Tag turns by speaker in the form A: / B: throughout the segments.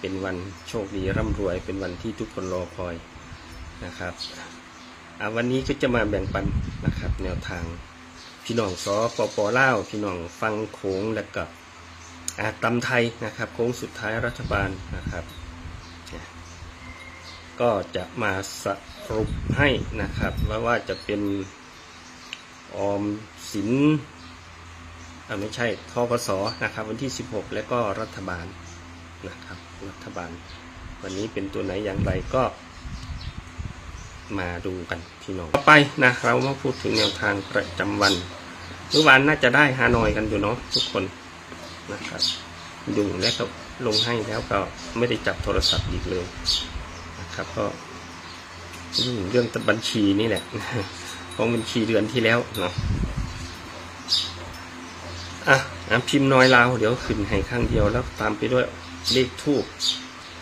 A: เป็นวันโชคดีร่ำรวยเป็นวันที่ทุกคนรอคอยนะครับวันนี้ก็จะมาแบ่งปันนะครับ แนวทางพี่น้องสปปเล่าพี่น้องฟังโขงและกับอาไทยนะครับ โค้งสุดท้ายรัฐบาลนะครับ ก็จะมาสรุปให้นะครับว่าว่าจะเป็นออมสินไม่ใช่ทกสนะครับ วันที่ 16 และก็รัฐบาล นะครับ รัฐบาล วันนี้เป็นตัวไหนอย่างไรก็ มาดูกันพี่น้องต่อไปนะเรามาพูดถึงแนวทางประจำวันเมื่อวานน่าจะได้ฮานอยกันอยู่เนาะทุกคนนะครับดูแล้วก็ลงให้แล้วก็ไม่ได้จับโทรศัพท์อีกเลยนะครับก็เรื่องบัญชีนี่แหละของบัญชีเดือนที่แล้วเนาะอะอะพิมพ์น้อยลาวเดี๋ยวขึ้นให้ข้างเดียวแล้วตามไปด้วย เลขทูบ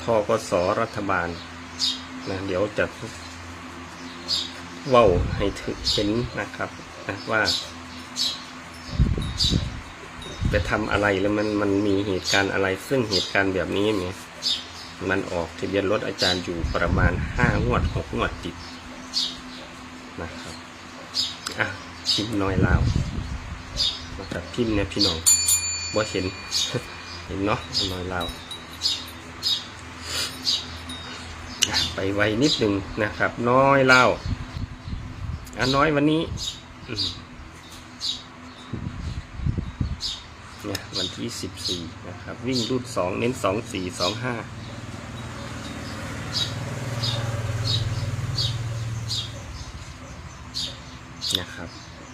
A: ทกสรัฐบาลนะเดี๋ยวจะเว้าให้ถึงเห็นนะครับนะว่าไปทำอะไรแล้วมันมันมีเหตุการณ์อะไร ซึ่งเหตุการณ์แบบนี้เนี่ยมันออกทะเบียนรถอาจารย์อยู่ประมาณห้างวดหกงวดติดนะครับอะพิมพ์น้อยลาวนะครับพิมพ์เนี่ยพี่น้องบ่เห็นเห็นเนาะน้อยลาว อ่ไปไวนิดหนึ่งนะครับ น้อยเล่าอะน้อยวันนี้เนี่ยวันที่สิบสี่นะครับ วิ่งรูดสองเน้นสองสี่สองห้านะครับ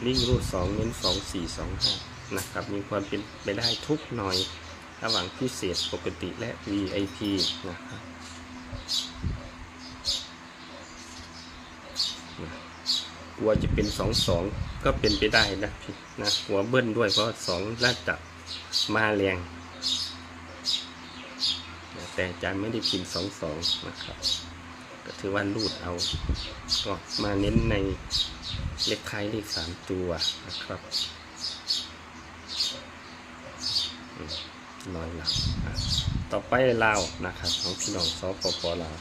A: ลิงรูดสองเน้นสองสี่สองห้านะครับ มีความเป็นไปได้ทุกหน่อย ระหว่างพิเศษปกติและ VIP นะครับนะ กลัวจะเป็นสองสองก็เป็นไปได้นะพี่นะหัวเบิ้ลด้วยเพราะสองน่าจะมาแรงแต่อาจารย์ไม่ได้พิมพ์สองสองนะครับ ก็ถือว่ารูดเอา ก็มาเน้นในเลขท้ายเลขสามตัวนะครับน้อยลาวอะต่อไปลาวนะครับของพี่น้องสปปลาว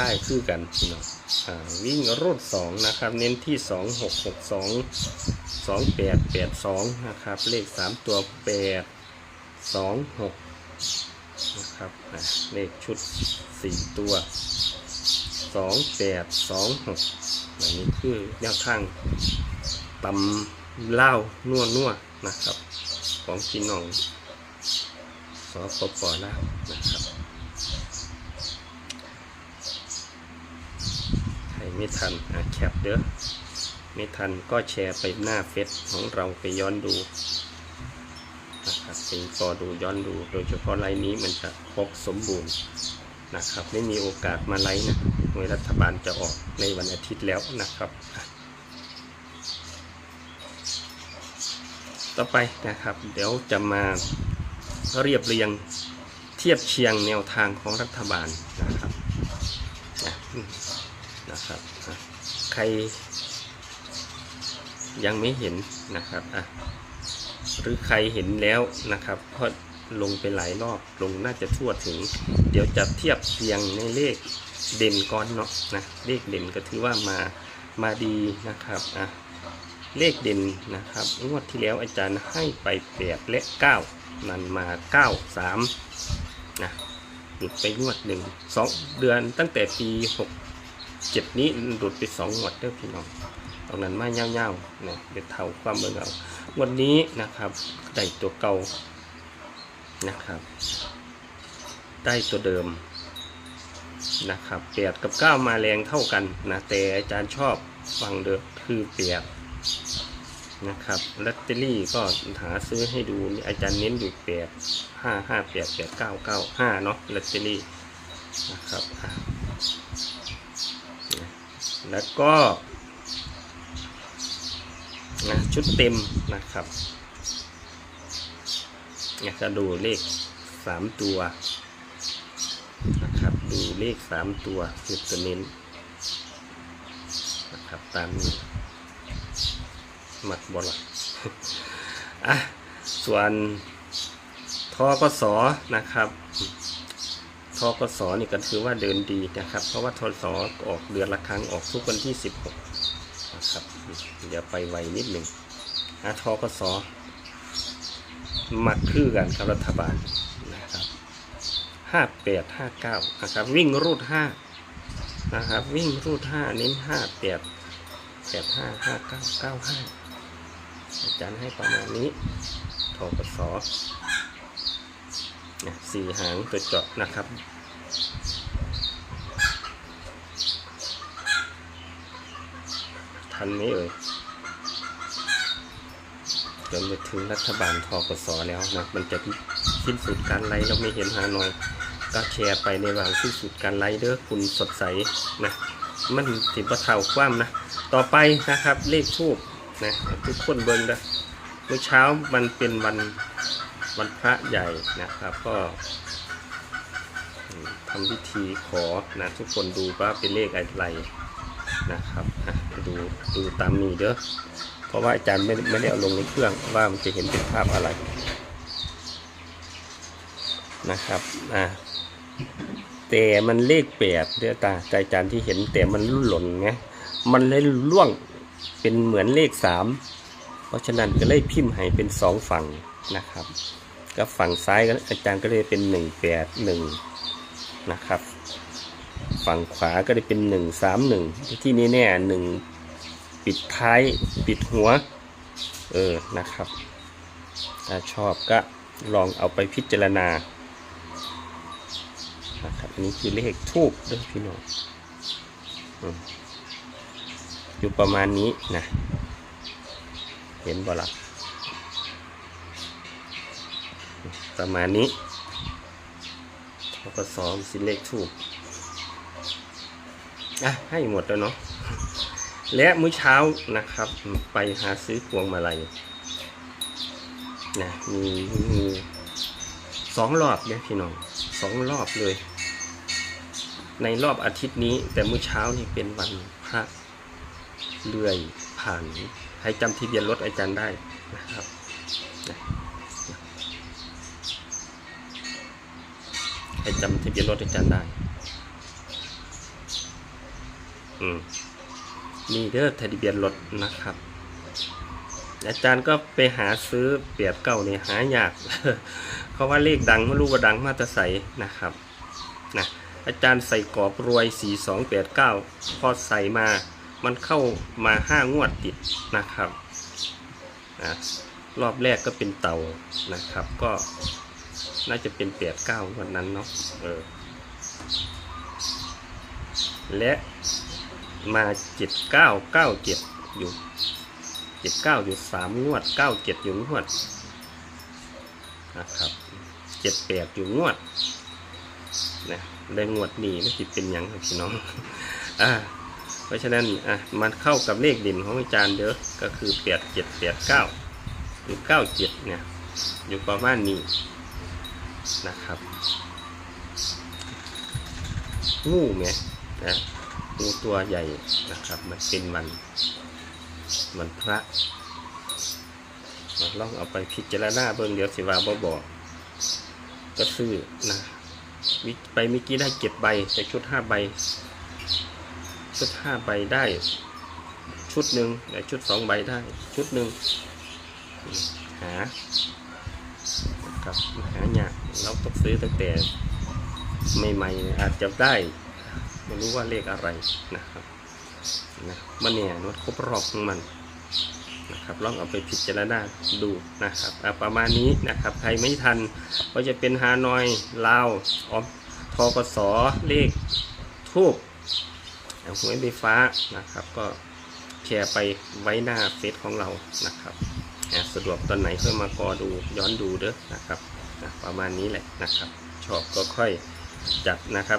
A: ได้คือกันพี่น้องวิ่งรูดสองนะครับ เน้นที่สองหกหกสองสองแปดแปดสองนะครับ เลขสามตัวแปดสองหกนะครับเลขชุดสี่ตัวสองแปดสองหกอันนี้คือแนวทางตำเล่านัวนัวๆนะครับ ของพี่น้องสปปลาวนะครับใคร ไม่ทันอะแคปเด้อไม่ทันก็แชร์ไปหน้าเฟซของเราไปย้อนดูนะครับเป็นก็ดูย้อนดูโดยเฉพาะไลน์นี้มันจะครบสมบูรณ์นะครับ ไม่มีโอกาสมาไลน์นะหน่วยรัฐบาลจะออกในวันอาทิตย์แล้วนะครับ ต่อไปนะครับ เดี๋ยวจะมาเรียบเรียงเทียบเชียงแนวทางของรัฐบาลนะครับนะ นะครับใคร ยังไม่เห็นนะครับอะหรือใครเห็นแล้วนะครับก็ลงไปหลายรอบลงน่าจะทั่วถึง เดี๋ยวจะเทียบเทียงในเลขเด่นก่อนเนาะนะเลขเด่นก็ถือว่ามามาดีนะครับอะเลขเด่นนะครับงวดที่แล้วอาจารย์ให้ไปแปดและเก้านั่นมาเก้าสามนะหลุดไปงวดหนึ่งสองเดือนตั้งแต่ปีหก เจ็ดนี้หลุดไปสองงวดเด้อพี่น้องตรงนั้นมาเงาๆเนี่ยเดี๋ยวเท่าความเบิ่งเอาวันนี้นะครับได้ตัวเก่านะครับได้ตัวเดิมนะครับแปดกับเก้ามาแรงเท่ากันนะแต่อาจารย์ชอบฟังเดิมคือแปดนะครับลอตเตอรี่ก็หาซื้อให้ดูนี่อาจารย์เน้นอยู่แปดห้าห้าแปดแปดเก้าเก้าห้าเนาะลอตเตอรี่นะครับ แล้วก็นะชุดเต็มนะครับเนี่ยจะดูเลขสามตัวนะครับดูเลขสามตัวคือตัวเน้นนะครับตามนี้หมักบอลอะส่วนทกสนะครับ ทกสนี่ก็ถือว่าเดินดีนะครับ เพราะว่าทสออกเดือนละครั้งออกทุกวันที่ 16นะครับเดี๋ยวไปไวนิดหนึ่งอะทกสมักคือกันกับรัฐบาลนะครับห้าแปดห้าเก้านะครับ วิ่งรูดห้านะครับ วิ่งรูดห้าเน้นห้าแปดแปดห้าห้าเก้าเก้าห้าอาจารย์ให้ประมาณนี้ทกส สี่หางตัวเจาะนะครับ ทันไหมเอ่ยจนไปถึงรัฐบาลทกสแล้วนะมันจะสิ้นสุดการไล่เราไม่เห็นหาหน่อย ก็แชร์ไปในระหว่างสิ้นสุดการไล่เด้อคุณสดใสนะมันถิบะเทาความนะ ต่อไปนะครับเลขทูบนะทุกคนเบิ่งเด้อเมื่อเช้ามันเป็นวัน วันพระใหญ่นะครับก็ทำพิธีขอนะทุกคนดูว่าเป็นเลขอะไรนะครับดูดูตามนี้เด้อเพราะว่าอาจารย์ไม่ไม่ได้เอาลงในเครื่องว่ามันจะเห็นเป็นภาพอะไรนะครับอะแต่มันเลขแปดเด้อตาใจอาจารย์ที่เห็นแต่มันหล่นไงมันเลยล่วงเป็นเหมือนเลขสามเพราะฉะนั้นก็เลยพิมพ์ให้เป็นสองฝั่ง นะครับ ก็ฝั่งซ้ายก็อาจารย์ก็เลยเป็นหนึ่งแปดหนึ่งนะครับ ฝั่งขวาก็ได้เป็นหนึ่งสามหนึ่งที่นี่แน่หนึ่งปิดท้ายปิดหัว เออนะครับ ถ้าชอบก็ลองเอาไปพิจารณานะครับอันนี้คือเลขทูบด้วยพี่น้องอืมอยู่ประมาณนี้นะ เห็นบ่ล่ะ ประมาณนี้แล้วก็สองสิเลขทูบอะให้หมดแล้วเนาะและมื้อเช้านะครับ ไปหาซื้อพวงมาลัยนะมีมีสองรอบเนี่ยพี่น้องสองรอบเลย ในรอบอาทิตย์นี้ แต่มื้อเช้านี่เป็นวันพระเลื่อยผ่าน ให้จำทะเบียนรถอาจารย์ได้นะครับนะ ให้จำทะเบียนรถอาจารย์ได้ อืมนี่เด้อทะเบียนรถนะครับ อาจารย์ก็ไปหาซื้อเปียบเก่าเนี่ยหายากเพราะว่าเลขดังไม่รู้ว่าดังมาตรใสนะครับนะอาจารย์ใส่กรอบรวย 4289 พอใส่มา มันเข้ามาห้างวดติดนะครับนะรอบแรกก็เป็นเต่านะครับ ก็ น่าจะเป็นแปดเก้าวันนั้นเนาะเออ และมาเจ็ดเก้าเก้าเจ็ดอยู่เจ็ดเก้าอยู่สามงวดเก้าเจ็ดอยู่งวดนะครับเจ็ดแปดอยู่งวดนะได้งวดนี้ไม่ติดเป็นยังครับพี่น้องอ่าเพราะฉะนั้นอะมันเข้ากับเลขด่นของอาจารย์เด้อก็คือแปดเจ็ดแปดเก้าหรือเก้าเจ็ดเนี่ยอยู่ประมาณนี้ นะครับ งูไหมนะงูตัวใหญ่นะครับ มันเป็นมัน มันพระลองเอาไปพิจารณาเบิ่งเดี๋ยวสิว่าบ่บอก ก็ซื้อนะไปเมื่อกี้ได้เจ็ดใบแต่ชุดห้าใบ ชุดห้าใบได้ ชุดหนึ่งแต่ชุดสองใบได้ ชุดหนึ่งหา ครับหายากเราต้องซื้อตั้งแต่ใหม่ๆอาจจะได้ไม่รู้ว่าเลขอะไรนะครับนะมันเนี่ยนวดครบรอบของมันนะครับลองเอาไปพิจารณาดูนะครับประมาณนี้นะครับใครไม่ทันก็จะเป็นฮานอยลาวออมทกสเลขทูบเอาหวยไฟฟ้านะครับ ก็แชร์ไปไว้หน้าเฟซของเรานะครับ อะสะดวกตอนไหนค่อยมากอดูย้อนดูเด้อนะครับนะประมาณนี้แหละนะครับ ชอบก็ค่อยจัดนะครับ